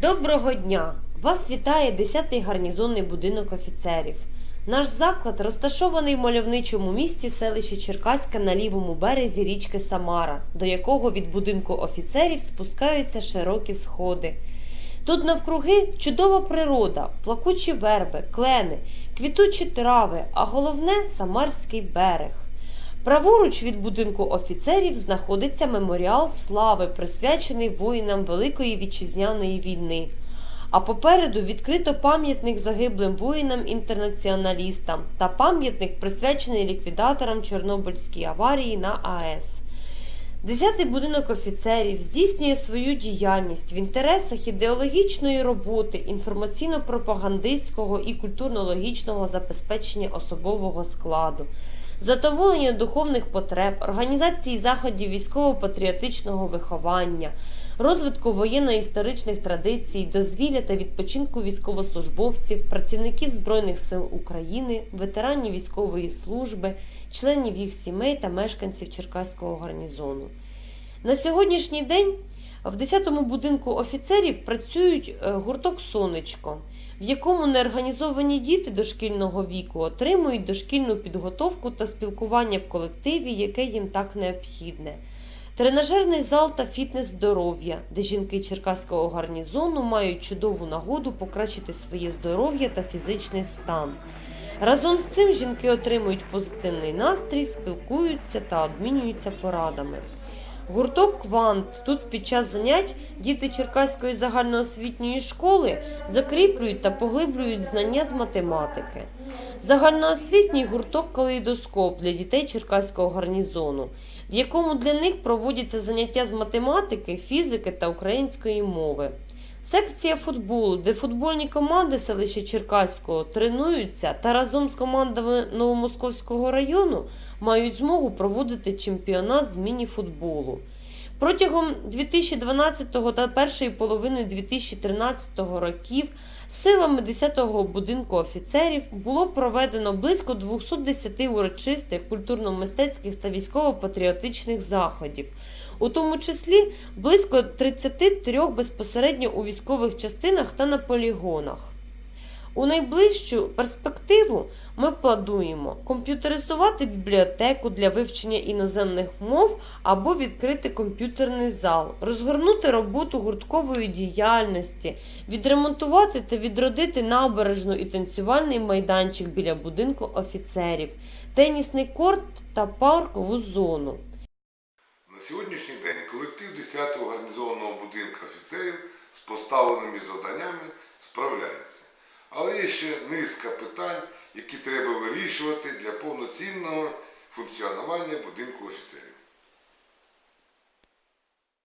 Доброго дня! Вас вітає 10-й гарнізонний будинок офіцерів. Наш заклад розташований в мальовничому місті селища Черкаська на лівому березі річки Самара, до якого від будинку офіцерів спускаються широкі сходи. Тут навкруги чудова природа, плакучі верби, клени, квітучі трави, а головне Самарський берег. Праворуч від будинку офіцерів знаходиться меморіал слави, присвячений воїнам Великої вітчизняної війни. А попереду відкрито пам'ятник загиблим воїнам-інтернаціоналістам та пам'ятник присвячений ліквідаторам Чорнобильської аварії на АЕС. Десятий будинок офіцерів здійснює свою діяльність в інтересах ідеологічної роботи, інформаційно-пропагандистського і культурно-логічного забезпечення особового складу, задоволення духовних потреб, організації заходів військово-патріотичного виховання, розвитку воєнно-історичних традицій, дозвілля та відпочинку військовослужбовців, працівників Збройних сил України, ветеранів військової служби, членів їх сімей та мешканців Черкаського гарнізону. На сьогоднішній день в 10-му будинку офіцерів працюють е, гурток Сонечко, в якому неорганізовані діти дошкільного віку отримують дошкільну підготовку та спілкування в колективі, яке їм так необхідне. Тренажерний зал та фітнес здоров'я, де жінки Черкаського гарнізону мають чудову нагоду покращити своє здоров'я та фізичний стан. Разом з цим жінки отримують позитивний настрій, спілкуються та обмінюються порадами. Гурток Квант. Тут під час занять діти Черкаської загальноосвітньої школи закріплюють та поглиблюють знання з математики. Загальноосвітній гурток Калейдоскоп для дітей Черкаського гарнізону, в якому для них проводяться заняття з математики, фізики та української мови. Секція футболу, де футбольні команди селища Черкаського тренуються та разом з командами Новомосковського району мають змогу проводити чемпіонат з міні-футболу. Протягом 2012 та першої половини 2013 років силами 10-го будинку офіцерів було проведено близько 210 урочистих культурно-мистецьких та військово-патріотичних заходів, у тому числі близько 33 безпосередньо у військових частинах та на полігонах. У найближчу перспективу ми плануємо комп'ютеризувати бібліотеку для вивчення іноземних мов або відкрити комп'ютерний зал, розгорнути роботу гурткової діяльності, відремонтувати та відродити набережну і танцювальний майданчик біля будинку офіцерів, тенісний корт та паркову зону. На сьогоднішній день колектив 10-го гарнізонного будинку офіцерів з поставленими завданнями справляється. Але є ще низка питань, які треба вирішувати для повноцінного функціонування будинку офіцерів.